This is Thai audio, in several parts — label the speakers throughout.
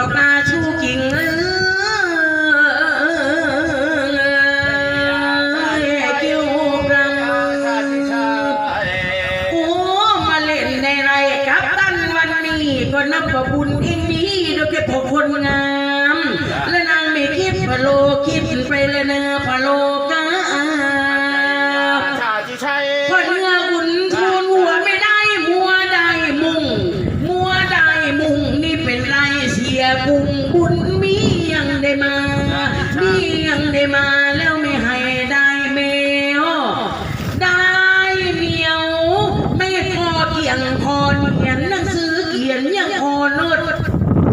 Speaker 1: เราตาชูกิ่งเอ้ยเกี่ยวกันโอ้มาเล่นในไรกับตันวันนี้ก็นับว่บุญเองนี้โดยเก็บพอคนงาม และนางไม่คิดว่าโลก ไม่มาแล้วไม่ให้ได้แมวได้เมียว ไม่พอเขียงพอเขียนหนังสือเขียนยังพอนุด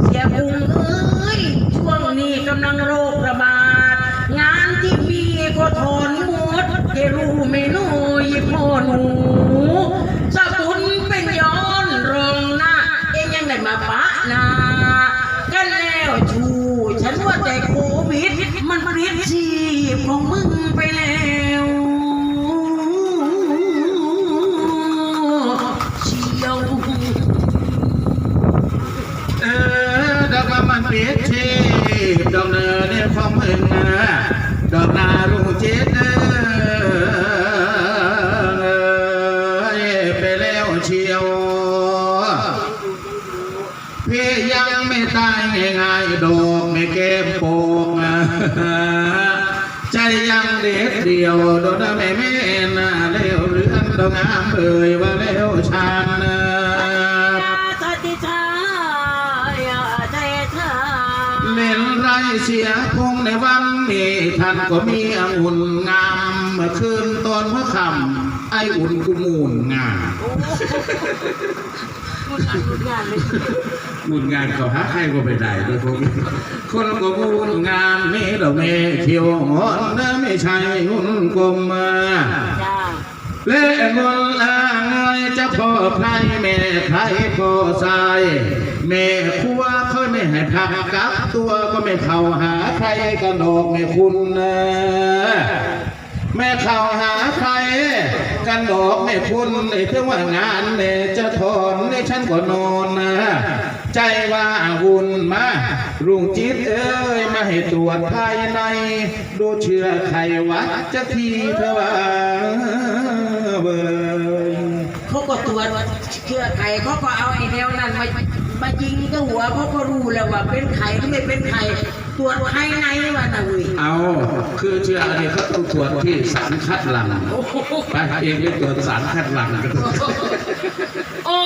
Speaker 1: เสียบุงเอ้ยช่วงนี้กำลังโรคระบาด งานที่มีก็ทนหมดเกรู้ไม่รู้
Speaker 2: มันเปียชีดอกเนอเนี่ยความเอินดอกนาลุงเจ็ดเนอไปแล้วเชียวพยังไม่ตายง่ายๆดอกไม่เก็บโปกใจยังเด็ดเดียวโดนแม่แม่นาเลี้ยวเรื่องดอกงามเอ่ยว่าเลี้ยวชา เสียคงในวันนี้ท่านก็มีองุ่นงามเมื่อคืนตอนหัวค่ำไออุ่นกุมูลงาม
Speaker 1: โอ้มึงอ่านมึงงานเลย
Speaker 2: มูลงานเขาหาใครก็ไม่ได้ด้วยพวกนี้คนก็มูลงานนี่ดอกเมเขียวงอนนะไม่ใช่หุ่นกลมมา
Speaker 1: จ้า
Speaker 2: เล่นนอ่างเอยจะพ่อใครแม่ใครพ่อทรายแม่ครัวเคยไม่ให้พักกับตัวก็ไม่เข้าหาใครกันดอกไม่คุณนะแม่เข้าหาใครกันดอกไม่คุณไอ้ถึงว่างานเนี่จะถอนในฉันก็นอนนะ ใจว่าวุ่นมา รุ่งจิตเอ้ยมาให้ตรวจภายใน ดูเชื่อใครวัดจะทีเธอว่าเบย
Speaker 1: เขาก็ตรวจเชื่อไข่เขาก็เอาไอ้แนวนั้นมามายิงก็หัวเขาก็รู้แล้วว่าเป็นไข่หรือไม่เป็นไข่ตรวจภายในว่าน่ะเว้ย
Speaker 2: เอาคือเชื่ออันนี้เขาต้องตรวจที่สารคัดหลังโ
Speaker 1: อ้โห
Speaker 2: ไปเองไปตรวจสารคัดหลังกัน
Speaker 1: โอ้